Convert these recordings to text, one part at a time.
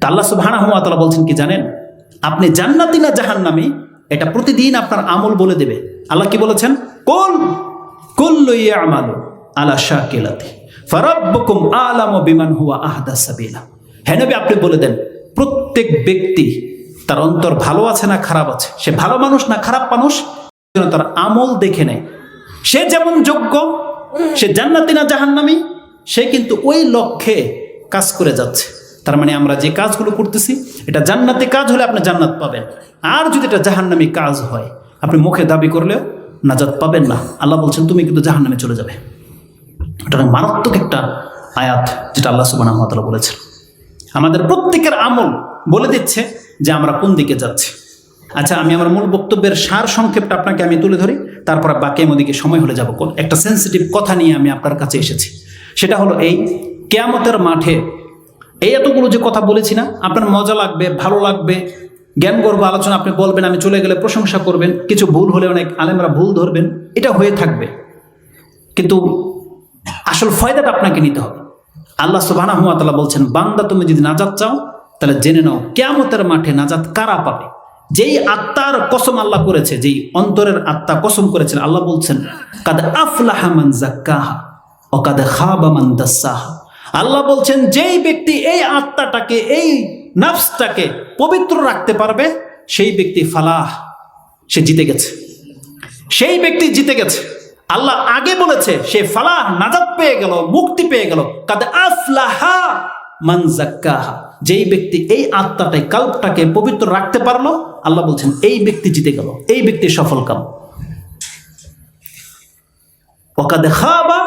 তা আল্লাহ সুবহানাহু ওয়া তাআলা বলছেন কি জানেন? আপনি জান্নাতি না জাহান্নামী? এটা প্রতিদিন আপনার আমল বলে দেবে। আল্লাহ কি বলেছেন? কুল, কুল্লু ইয়ামালু আলা শাকিলাতি, ফারাব্বুকুম আলামু বিমান হুয়া আহদা সাবিলা। হ্যাঁ নবী, আপনি বলে দেন, প্রত্যেক ব্যক্তি তার অন্তর ভালো আছে না খারাপ আছে? সে ভালো মানুষ না খারাপ মানুষ? তার আমল দেখে নেয়। সে যেমন যোগ্য, সে জান্নাতি না জাহান্নামী, সে কিন্তু ওই লক্ষ্যে কাজ করে যাচ্ছে। তার মানে আমরা যে কাজগুলো করতেছি, এটা জান্নাতি কাজ হলে আপনি জান্নাত পাবেন। আর যদি এটা জাহান্নামী কাজ হয়, আপনি মুখে দাবি করলেও নাজাত পাবেন না। আল্লাহ বলছেন, তুমি কিন্তু জাহান্নামে চলে যাবে। এটা মারাত্মক একটা আয়াত, যেটা আল্লাহ সুবান সুবাহ বলেছেন। আমাদের প্রত্যেকের আমল বলে দিচ্ছে যে আমরা কোন দিকে যাচ্ছি। আচ্ছা আমি আমার মূল বক্তব্যের সার সংক্ষেপটা আপনাকে আমি তুলে ধরি, তারপর বাকি ওদিকে সময় হলে যাব। একটা সেন্সিটিভ কথা নিয়ে আমি আপনার কাছে এসেছি। সেটা হলো এই, কেয়ামতের মাঠে এই এতগুলো যে কথা বলেছি না, আপনার মজা লাগবে, ভালো লাগবে জ্ঞান গর্ব আলোচনা আপনি বলবেন, আমি চলে গেলে প্রশংসা করবেন, কিছু ভুল হলে অনেক আলেমরা ভুল ধরবেন, এটা হয়ে থাকবে। কিন্তু আসল ফয়দাটা আপনাকে নিতে হবে। আল্লাহ সুবহানাহু ওয়া তাআলা বলছেন, বান্দা তুমি যদি নাজাত চাও, তাহলে জেনে নাও, কেয়ামতের মাঠে নাজাত কারা পাবে? যেই আত্মার কসম আল্লাহ করেছে, যেই অন্তরের আত্মা কসম করেছেন, আল্লাহ বলছেন, কাদ আফলাহা মান জাক্কাহা, ও কাদ খাবা মান দাস্সাহা আল্লাহ বলছেন, যেই ব্যক্তি এই আত্মাটাকে, এই নাফসটাকে পবিত্র রাখতে পারবে, সেই ব্যক্তি ফালাহ, সে জিতে গেছে। সেই ব্যক্তি জিতে গেছে। আল্লাহ আগে বলেছে, সে ফালাহ, নাজাত পেয়ে গেল, মুক্তি পেয়ে গেল। কাদে আফলাহা মান জাক্কাহা যেই ব্যক্তি এই আত্মাটাই, কাল্পটাকে পবিত্র রাখতে পারল, আল্লাহ বলছেন, এই ব্যক্তি জিতে গেল, এই ব্যক্তি সফল কাম ওকাদে খাবা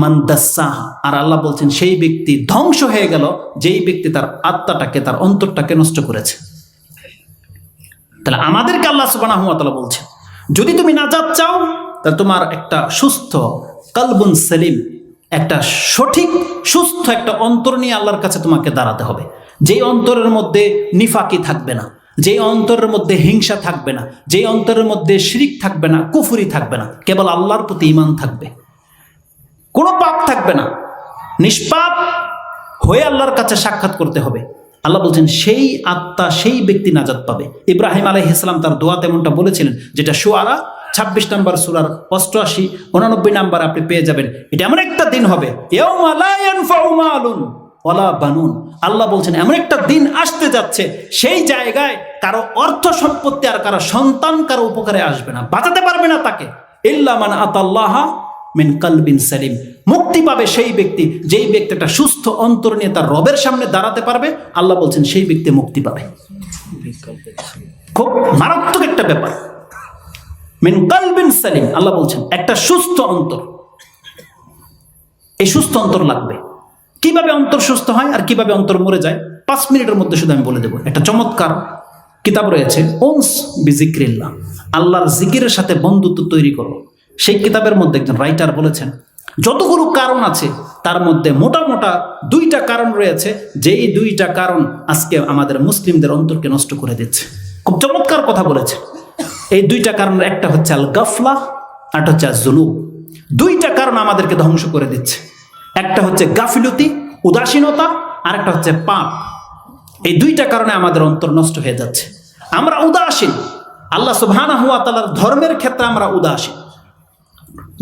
মান দাস্সাহা আর আল্লাহ বলছেন, সেই ব্যক্তি ধ্বংস হয়ে গেল, যেই ব্যক্তি তার আত্মাটাকে, তার অন্তরটাকে নষ্ট করেছে। তাহলে আমাদেরকে আল্লাহ তাআলা বলছেন, যদি তুমি নাজাত চাও, তাহলে তোমার একটা সুস্থ কালবুন সেলিম, একটা সঠিক, সুস্থ একটা অন্তর নিয়ে আল্লাহর কাছে তোমাকে দাঁড়াতে হবে। যেই অন্তরের মধ্যে নিফাকি থাকবে না, যেই অন্তরের মধ্যে হিংসা থাকবে না, যেই অন্তরের মধ্যে শিরিক থাকবে না, কুফুরি থাকবে না, কেবল আল্লাহর প্রতি ইমান থাকবে। কোনো পাপ থাকবে না। নিষ্পাপ হয়ে আল্লাহর কাছে সাক্ষাৎ করতে হবে। আল্লাহ বলছেন, সেই আত্মা সেই ব্যক্তি নাজাদ পাবে। ইব্রাহিম আলহ ইসলাম তার দোয়া তেমনটা বলেছিলেন, যেটা সোয়ারা ছাব্বিশ নম্বর সুরার অষ্টআশি, উনানব্বই নাম্বার আপনি পেয়ে যাবেন। এটা এমন একটা দিন হবে। বানুন। আল্লাহ বলছেন, এমন একটা দিন আসতে যাচ্ছে। সেই জায়গায় কারও অর্থ সম্পত্তি আর কারও সন্তান কারও উপকারে আসবে না। বাঁচাতে পারবে না তাকে। ইল্লা মান আতাল্লাহা মিন কালবিন সালিম। মুক্তি পাবে সেই ব্যক্তি, যেই ব্যক্তি একটা সুস্থ অন্তর নিয়ে তার রবের সামনে দাঁড়াতে পারবে, আল্লাহ বলছেন সেই ব্যক্তি মুক্তি পাবে। খুব মারাত্মক একটা ব্যাপার। মিন কালবিন সালিম, আল্লাহ বলছেন, একটা সুস্থ অন্তর। এই সুস্থ অন্তর লাগবে। কীভাবে অন্তর সুস্থ হয় আর কীভাবে অন্তর মরে যায়? পাঁচ মিনিটের মধ্যে শুধু আমি বলে দেবো। একটা চমৎকার কিতাব রয়েছে ওনস বিজিক্রিল্লাহ আল্লাহর জিকিরের সাথে বন্ধুত্ব তৈরি করো। সেই কিতাবের মধ্যে একজন রাইটার বলেছেন, যতগুলো কারণ আছে, তার মধ্যে মোটা মোটা দুইটা কারণ রয়েছে, যেই দুইটা কারণ আজকে আমাদের মুসলিমদের অন্তরকে নষ্ট করে দিচ্ছে। খুব চমৎকার কথা বলেছে এই দুইটা কারণের একটা হচ্ছে আল গাফলা আরটা হচ্ছে জুলুব দুইটা কারণ আমাদেরকে ধ্বংস করে দিচ্ছে। একটা হচ্ছে গাফিলতি, উদাসীনতা আর একটা হচ্ছে পাপ। এই দুইটা কারণে আমাদের অন্তর নষ্ট হয়ে যাচ্ছে। আমরা উদাসীন। আল্লাহ সুবহানাহু হুয়া তাআলার ধর্মের ক্ষেত্রে আমরা উদাসীন।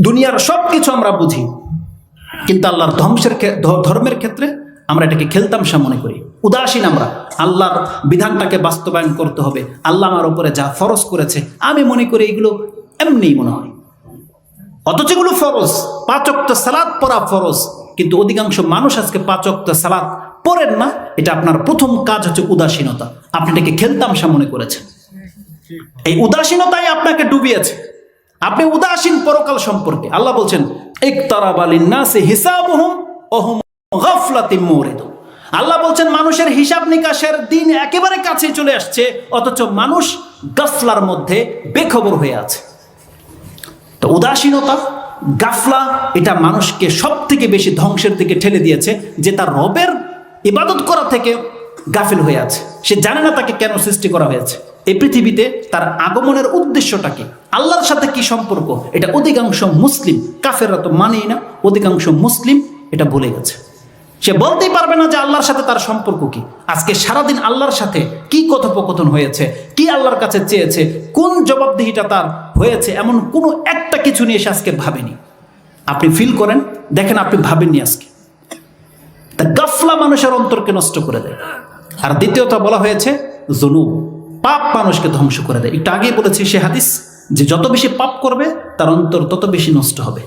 দুনিয়ার সব কিছু আমরা বুঝি। কিন্তু আল্লাহর ধ্বংসের ধর্মের ক্ষেত্রে আমরা এটাকে খেলতামশা মনে করি। উদাসীন আমরা। আল্লাহর বিধানটাকে বাস্তবায়ন করতে হবে। আল্লাহ আমার উপরে যা ফরজ করেছে, আমি মনে করি এগুলো এমনিই মনে হয়। অথচ এগুলো ফরজ। পাচক্ত সালাদ পরা ফরজ। কিন্তু অধিকাংশ মানুষ আজকে পাচক্ত সালাদ পড়েন না। এটা আপনার প্রথম কাজ হচ্ছে উদাসীনতা। আপনি এটাকে খেলতাম খেলতামশা মনে করেছেন এই উদাসীনতাই আপনাকে ডুবিয়েছে। আপনি উদাসীন পরকাল সম্পর্কে আল্লাহ বলছেন আল্লাহ বলছেন, মানুষের হিসাব নিকাশের দিন একেবারে কাছে চলে আসছে, অথচ মানুষ গাফলার মধ্যে বেখবর হয়ে আছে। তো উদাসীনতা, গাফলা, এটা মানুষকে সব থেকে বেশি ধ্বংসের দিকে ঠেলে দিয়েছে, যে তার রবের ইবাদত করা থেকে গাফিল হয়ে আছে। সে জানে না তাকে কেন সৃষ্টি করা হয়েছে। এই পৃথিবীতে তার আগমনের উদ্দেশ্যটা কি? আল্লাহর সাথে কি সম্পর্ক? এটা অধিকাংশ মুসলিম, কাফেররা তো মানেই না, অধিকাংশ মুসলিম এটা ভুলে গেছে। সে বলতেই পারবে না যে আল্লাহর সাথে তার সম্পর্ক কি। আজকে সারাদিন আল্লাহর সাথে কি কথোপকথন হয়েছে, কি আল্লাহর কাছে চেয়েছে, কোন জবাবদিহিটা তার হয়েছে, এমন কোনো একটা কিছু নিয়ে সে আজকে ভাবেনি। আপনি ফিল করেন, দেখেন আপনি ভাবেননি আজকে। তা গাফলা মানুষের অন্তরকে নষ্ট করে দেয়। আর দ্বিতীয়টা বলা হয়েছে জুনু পাপ মানুষকে ধ্বংস করে দেয় একটু আগেই বলেছি সে হাদিস, যে যত বেশি পাপ করবে, তার অন্তর তত বেশি নষ্ট হবে।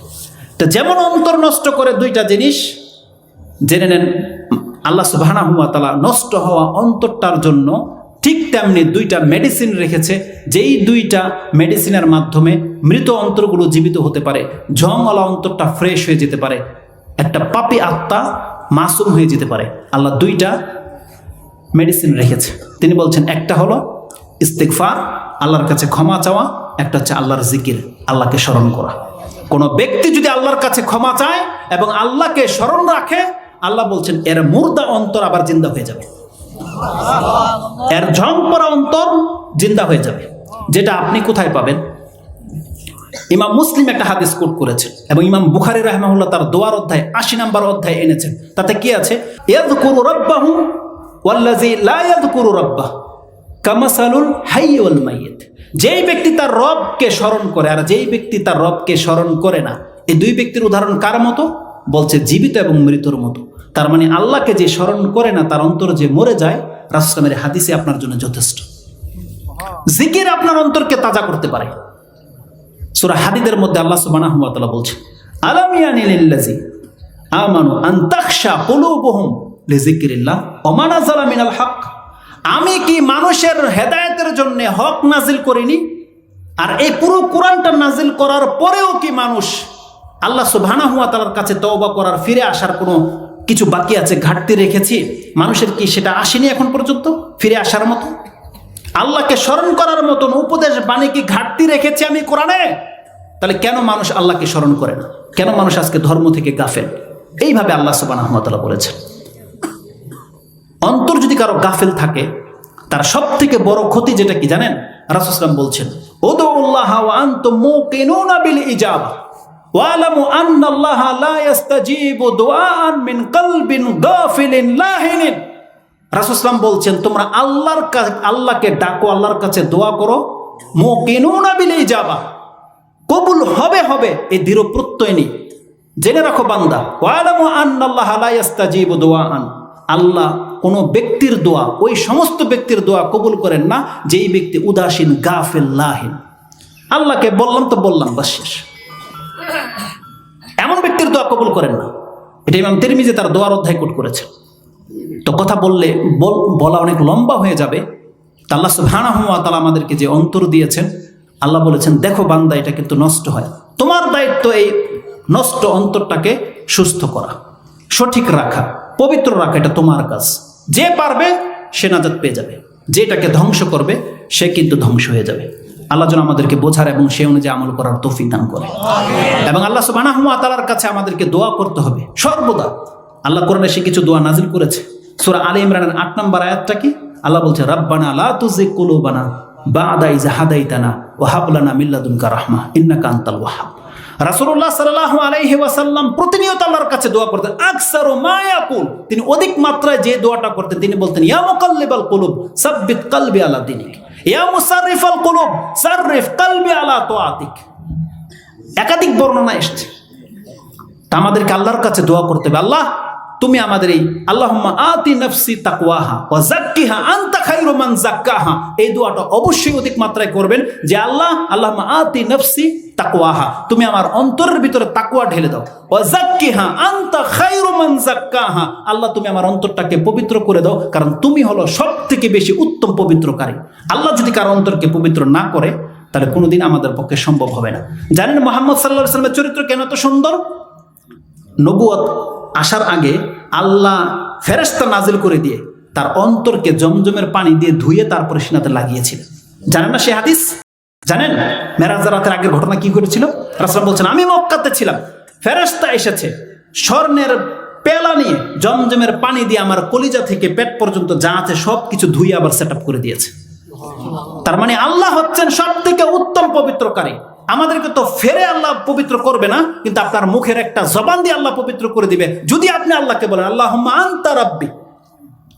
তো যেমন অন্তর নষ্ট করে দুইটা জিনিস, জেনে নেন, আল্লাহ সুবাহানা হুয়া তালা নষ্ট হওয়া অন্তরটার জন্য ঠিক তেমনি দুইটা মেডিসিন রেখেছে, যেই দুইটা মেডিসিনের মাধ্যমে মৃত অন্তরগুলো জীবিত হতে পারে ঝংওয়ালা অন্তরটা ফ্রেশ হয়ে যেতে পারে, একটা পাপি আত্মা মাসুম হয়ে যেতে পারে। আল্লাহ দুইটা মেডিসিন রেখেছে। তিনি বলছেন, একটা হলো ইস্তেকফার আল্লাহর কাছে ক্ষমা চাওয়া, একটা হচ্ছে আল্লাহর জিকির, আল্লাহকে স্মরণ করা। কোনো ব্যক্তি যদি আল্লাহর কাছে ক্ষমা চায় এবং আল্লাহকে স্মরণ রাখে, আল্লাহ বলছেন, এর মুর্দা অন্তর আবার জিন্দা হয়ে যাবে। এর ঝং পড়া অন্তর জিন্দা হয়ে যাবে। যেটা আপনি কোথায় পাবেন? ইমাম মুসলিম একটা হাদিস কোট করেছেন এবং ইমাম বুখারি রাহমাহুল্লাহ তার দোয়ার অধ্যায় আশি নাম্বার অধ্যায় এনেছেন। তাতে কি আছে? ইয়াদকুরু রাব্বাহু ওয়াল্লাযী লা ইয়াদকুরু রাব্বাহ কামাসালুল হাই ওয়াল যেই ব্যক্তি তার রবকে স্মরণ করে, আর যেই ব্যক্তি তার রবকে স্মরণ করে না, এই দুই ব্যক্তির উদাহরণ কার মতো? বলছে জীবিত এবং মৃতর মতো। তার মানে আল্লাহকে যে স্মরণ করে না, তার অন্তর যে মরে যায় রাসলামের হাদিসে আপনার জন্য যথেষ্ট। জিকির আপনার অন্তরকে তাজা করতে পারে। সূরা হাদিদের মধ্যে আল্লাহ সুবহানাহু ওয়া তাআলা বলছেন আলাম ইয়ানিলিল্লাজি আমানু আন তাখশা কুলুবুহুম? হক। আমি কি মানুষের হেদায়েতের জন্য হক নাজিল করিনি? আর এই পুরো কোরআনটা নাজিল করার পরেও কি মানুষ আল্লাহ সুবহানাহু ওয়া তাআলার কাছে তওবা করার ফিরে আসার কোনো কিছু বাকি আছে, ঘাটতি রেখেছি? মানুষের কি সেটা আসেনি এখন পর্যন্ত? ফিরে আসার মতো? আল্লাহকে স্মরণ করার মতন উপদেশ বাণী কি ঘাটতি রেখেছি আমি কোরআনে? তাহলে কেন মানুষ আল্লাহকে স্মরণ করে না? কেন মানুষ আজকে ধর্ম থেকে গাফেল? এইভাবে আল্লাহ সুবাহ বলেছেন। অন্তর যদি কারও গাফেল থাকে, তার সব থেকে বড় ক্ষতি যেটা কি জানেন? রাসুসলাম বলছেন রাসুসলাম বলছেন, তোমরা আল্লাহর আল্লাহকে ডাকো, আল্লাহর কাছে দোয়া করো, মুকিনুনা বিল ইজাবা। কবুল হবে হবে, এই দৃঢ় প্রত্যয় নেই। জেনে রাখো বান্দা, ওয়ালামু আন্নাল্লাহ লা ইস্তাজিবু দুআআন। আল্লাহ কোনো ব্যক্তির দোয়া, ওই সমস্ত ব্যক্তির দোয়া কবুল করেন না, যেই ব্যক্তি উদাসীন, গাফিল, লাহিন। আল্লাহকে বললাম তো বললাম বা শেষ। এমন ব্যক্তির দোয়া কবুল করেন না। এটা ইমাম তিরমিজে তার দোয়ার অধ্যায় কোট করেছেন। তো কথা বললে বল- অনেক লম্বা হয়ে যাবে। তা আল্লাহ সুবহানাহু ওয়া তাআলা আমাদেরকে যে অন্তর দিয়েছেন, আল্লাহ বলেছেন, দেখো বান্দা, এটা কিন্তু নষ্ট হয়। তোমার দায়িত্ব এই নষ্ট অন্তরটাকে সুস্থ করা, সঠিক রাখা। পবিত্র রাখা এটা তোমার কাজ। যে পারবে, সে নাজাত পেয়ে যাবে। যেটাকে ধ্বংস করবে, সে কিন্তু ধ্বংস হয়ে যাবে। আল্লাহ যেন আমাদেরকে বোঝার এবং সে অনুযায়ী আমল করার তৌফিক দান করে। এবং আল্লাহ সুবহানাহু ওয়া তাআলার কাছে আমাদেরকে দোয়া করতে হবে। সর্বদা। আল্লাহ কোরআনে সে কিছু দোয়া নাজিল করেছে। সূরা আলী ইমরানের আট নম্বর আয়াতটা কি? আল্লাহ বলছে, রাব্বানা লা তুযিগ কুলুবানা বাদা ইযা হাদাইতানা ওয়া হাব লানা মিন রাহমা ইন্নাকা আনতাল ওয়াহ্হাব রাসূলুল্লাহ সাল্লাহ আলাইহি ওয়াসাল্লাম প্রতিনিয়ত আল্লাহর কাছে দোয়া করতেন, আকসার ও মায়াকুল তিনি অধিক মাত্রায় যে দোয়াটা করতেন, তিনি বলতেন, ইয়া মুকাল্লিবাল কুলুব, সাব্বিত কালবি আলা দিনিক। ইয়া মুসাররিফাল কুলুব, সাররিফ কালবি আলা তাআতিক একাধিক বর্ণনা এসেছে। আমাদেরকে আল্লাহর কাছে দোয়া করতে হবে। আল্লাহ তুমি আমাদের এই আল্লাহুম্মা আতি নফসি তাকওয়াহা ওয়া যাক্কিহা আনতা খায়রু মান যাক্কাহা। এই দোয়াটা অবশ্যই অধিক মাত্রায় করবেন যে, আল্লাহ, আল্লাহুম্মা আতি নফসি তাকওয়াহা। তুমি আমার অন্তরের ভিতরে তাকওয়া ঢেলে দাও। ওয়া যাক্কিহা আনতা যাক্কাহা। আল্লাহ, তুমি আমার অন্তরটাকে পবিত্র করে দাও, কারণ তুমি হলো সবথেকে বেশি উত্তম পবিত্রকারী। আল্লাহ যদি কারও অন্তরকে পবিত্র না করে, তাহলে কোনোদিন আমাদের পক্ষে সম্ভব হবে না। জানেন মোহাম্মদ সাল্লাহ সাল্লামের চরিত্র কেন এত সুন্দর? নবুয়ত আসার আগে আল্লাহ ফেরেস্তা নাজিল করে দিয়ে তার অন্তরকে জমজমের পানি দিয়ে ধুয়ে তারপরে সিনাতে লাগিয়েছিলেন জানেন না সে হাদিস? জানেন? মেরাজ রাতের আগের ঘটনা কি করেছিল রাসলাম বলছেন, আমি মক্কাতে ছিলাম। ফেরেস্তা এসেছে। স্বর্ণের পেলা নিয়ে জমজমের পানি দিয়ে আমার কলিজা থেকে পেট পর্যন্ত যা আছে সব কিছু ধুয়ে আবার সেট করে দিয়েছে। তার মানে আল্লাহ হচ্ছেন সব থেকে উত্তম পবিত্রকারী। আমাদেরকে তো ফেরে আল্লাহ পবিত্র করবে না, কিন্তু আপনার মুখের একটা জবান দিয়ে আল্লাহ পবিত্র করে দিবে। যদি আপনি আল্লাহকে বলেন আল্লাহ আন্তা রাব্বি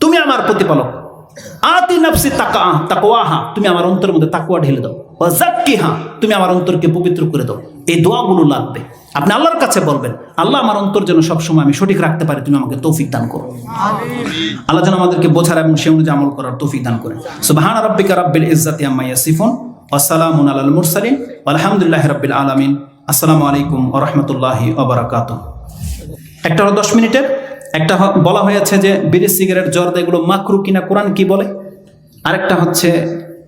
তুমি আমার প্রতিপালক। আতি নাফসি তাকা তুমি আমার অন্তরের মধ্যে তাকওয়া ঢেলে দাও। তুমি আমার অন্তরকে পবিত্র করে দাও। এই দোয়াগুলো লাগবে। আপনি আল্লাহর কাছে বলবেন, আল্লাহ আমার অন্তর যেন সবসময় আমি সঠিক রাখতে পারি, তুমি আমাকে তৌফিক দান করো। আল্লাহ যেন আমাদেরকে বোঝার এবং সে অনুযায়ী আমল করার তৌফিক দান করেন। ওয়াসসালামুন আলাল মুরসালিন আলহামদুলিল্লাহি রাব্বিল আলামিন। আসসালামু আলাইকুম ওয়া রাহমাতুল্লাহি ওয়া বারাকাতুহু। একটা হলো দশ মিনিটের, একটা বলা হয়েছে যে বিড়ি, সিগারেট, জর্দা, এগুলো মাকরু কিনা কোরআন কি বলে? আরেকটা হচ্ছে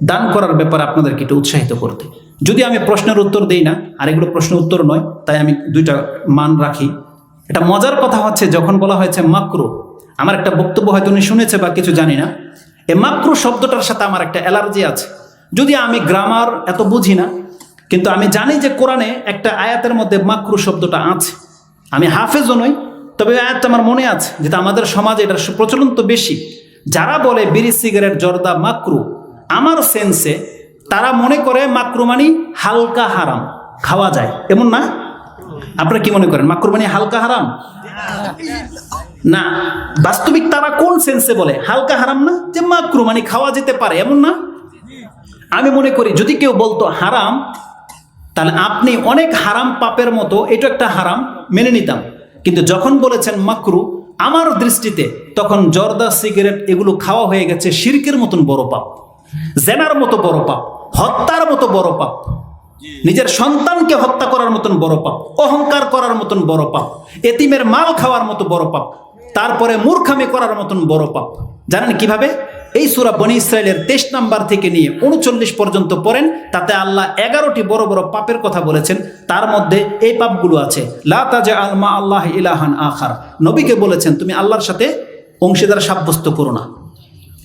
দান করার ব্যাপারে আপনাদেরকে একটু উৎসাহিত করতে। যদি আমি প্রশ্নের উত্তর দেই না, আর এগুলো প্রশ্নের উত্তর নয়, তাই আমি দুইটা মান রাখি। এটা মজার কথা হচ্ছে, যখন বলা হয়েছে মাকরু, আমার একটা বক্তব্য হয়তো উনি শুনেছে বা কিছু জানি না এই মাকরু শব্দটার সাথে আমার একটা অ্যালার্জি আছে। যদি আমি গ্রামার এত বুঝি না, কিন্তু আমি জানি যে কোরআনে একটা আয়াতের মধ্যে মাকরু শব্দটা আছে। আমি হাফেজও নই, তবে ওই আয়াতটা আমার মনে আছে, যেটা আমাদের সমাজে এটার প্রচলন তো বেশি। যারা বলে বিড়ি, সিগারেট, জর্দা, মাকরু, আমার সেন্সে তারা মনে করে মাকরু মানি হালকা হারাম, খাওয়া যায়। এমন না? আপনারা কি মনে করেন, মাকরু মানি হালকা হারাম? না। বাস্তবিক তারা কোন সেন্সে বলে, হালকা হারাম না, যে মাকরু মানে খাওয়া যেতে পারে, এমন না? আমি মনে করি যদি কেউ বলতো হারাম, তাহলে আপনি অনেক হারাম পাপের মতো, এটা একটা হারাম মেনে নিতাম। কিন্তু যখন বলেছেন মাকরু, আমার দৃষ্টিতে তখন জর্দা, সিগারেট এগুলো খাওয়া হয়ে গেছে শিরকের মতন বড় পাপ, জেনার মতো বড় পাপ, হত্যার মতো বড় পাপ, নিজের সন্তানকে হত্যা করার মতন বড় পাপ, অহংকার করার মতন বড় পাপ, এতিমের মাল খাওয়ার মতো বড় পাপ, তারপরে মূর্খামি করার মতন বড় পাপ। জানেন কীভাবে? এই সুরা বনি ইসরায়েলের তেইশ নাম্বার থেকে নিয়ে উনচল্লিশ পর্যন্ত পড়েন, তাতে আল্লাহ এগারোটি বড় বড় পাপের কথা বলেছেন, তার মধ্যে এই পাপগুলো আছে, লা তাজা আলমা আল্লাহ ইলাহান আখার। নবীকে বলেছেন, তুমি আল্লাহর সাথে অংশীদার সাব্যস্ত করো না।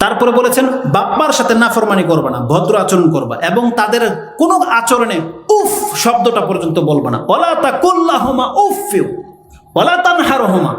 তারপরে বলেছেন, বাপ্পার সাথে নাফরমানি করবে না, ভদ্র আচরণ করবা এবং তাদের কোনো আচরণে উফ শব্দটা পর্যন্ত বলবে না। ওলা তা কুল্লাহমা উফিউ ওলা তানহারহমা।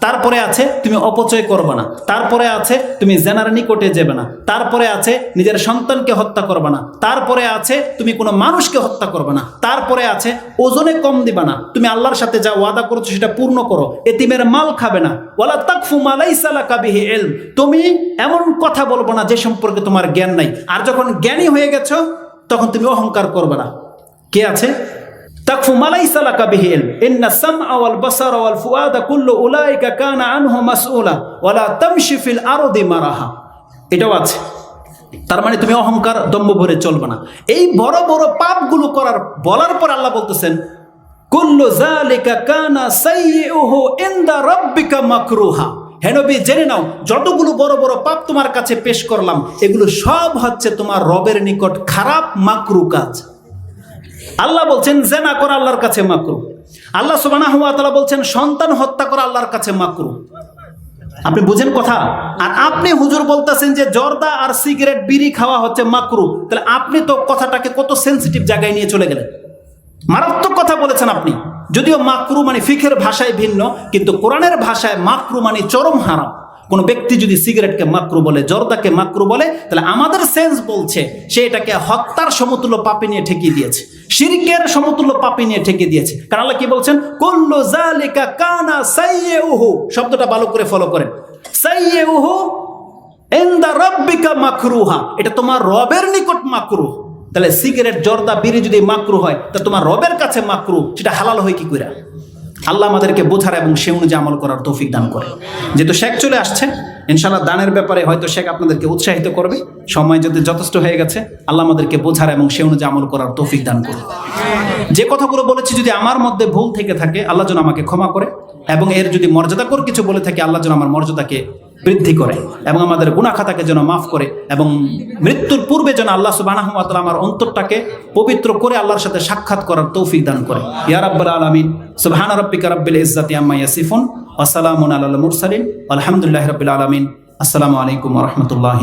তারপরে আছে তুমি অপচয় করবে না। তারপরে আছে তুমি জেনার নিকটে যাবে না। তারপরে আছে নিজের সন্তানকে হত্যা করবে না। তারপরে আছে তুমি কোনো মানুষকে হত্যা করবে না। তারপরে আছে ওজনে কম দিবা না। তুমি আল্লাহর সাথে যা ওয়াদা করেছ সেটা পূর্ণ করো। এতিমের মাল খাবে না। ওয়ালা তাকফু মালাইসালা কাবিহি এল তুমি এমন কথা বলব না যে সম্পর্কে তোমার জ্ঞান নাই। আর যখন জ্ঞানী হয়ে গেছো, তখন তুমি অহংকার করবে না। কে আছে? তাকফু মালাইসা লাকা বিহি ইলম। ইন্না সামআ ওয়াল বাসারা ওয়াল ফুআদা কুল্লু উলাইকা কানা আনহু মাসউলা। ওয়ালা তামশি ফিল আরদি মারাহা। এটাও আছে। তার মানে তুমি অহংকার দম্ভ ভরে চলবে না। এই বড় বড় পাপগুলো করার বলার পর আল্লাহ বলতেছেন, কুল্লু জালিকা কানা সাইয়্যুহু ইনদা রাব্বিকা মাকরুহা। হে নবী, জেনে নাও, যতগুলো বড় বড় পাপ তোমার কাছে পেশ করলাম, এগুলো সব হচ্ছে তোমার রবের নিকট খারাপ মাকরু কাজ আল্লাহ বলছেন, জেনা করা, আল্লাহর কাছে মাকরু আল্লাহ সুবানা হুয়া তালা বলছেন, সন্তান হত্যা করা, আল্লাহর কাছে মাকরু আপনি বুঝেন কথা? আর আপনি হুজুর বলতেছেন যে, জর্দা আর সিগারেট, বিড়ি খাওয়া হচ্ছে মাকরু। তাহলে আপনি তো কথাটাকে কত সেন্সিটিভ জায়গায় নিয়ে চলে গেলেন। মারাত্মক কথা বলেছেন আপনি। যদিও মাকরু মানে ফিখের ভাষায় ভিন্ন, কিন্তু কোরআনের ভাষায় মাকরু মানে চরম হারাম। কোনো ব্যক্তি যদি সিগারেটকে মাকরু বলে, জর্দাকে মাকরু বলে, তাহলে আমাদের সেন্স বলছে সে এটাকে হত্যার সমতুল্য পাপে নিয়ে ঠেকিয়ে দিয়েছে, শিরকের সমতুল্য পাপে নিয়ে ঠেকিয়ে দিয়েছে। কারণ আল্লাহ কি বলছেন? কুল্লু জালিকা কানা সাইয়্যুহু শব্দটা ভালো করে ফলো করেন। সাইয়্যুহু ইনদা রাব্বিকা মাকরুহা, এটা তোমার রবের নিকট মাকরু। তাহলে সিগারেট, জর্দা, বিড়ি যদি মাকরু হয়, তা তোমার রবের কাছে মাকরু, সেটা হালাল হয় কি করে আল্লাহ আমাদেরকে বোঝার এবং সে অনুযায়ী আমল করার তৌফিক দান করে। যেহেতু শেখ চলে আসছে ইনশাল্লাহ দানের ব্যাপারে হয়তো শেখ আপনাদেরকে উৎসাহিত করবে। সময় যদি যথেষ্ট হয়ে গেছে, আল্লাহ আমাদেরকে বোঝার এবং সে অনুযায়ী আমল করার তৌফিক দান করবে যে কথাগুলো বলেছি যদি আমার মধ্যে ভুল থেকে থাকে, আল্লাহ যেন আমাকে ক্ষমা করে এবং এর যদি মর্যাদাকর কিছু বলে থাকে, আল্লাহ যেন আমার মর্যাদাকে বৃদ্ধি করে এবং আমাদের গুণাখাতাকে যেন মাফ করে এবং মৃত্যুর পূর্বে যেন আল্লাহ সুবাহ আমার অন্তরটাকে পবিত্র করে আল্লাহর সাথে সাক্ষাৎ করার তৌফিক দান করে। ইয়া আলমিন, সুবাহান রব্বিকা রব্বিল ইজাতি আম্মা ইয়াসিফুন আসসালাম আল্লাহ আলাল মুরসালিন। আলহামদুলিল্লাহি রাব্বিল আলামিন। আসসালামু আলাইকুম রহমতুল্লাহ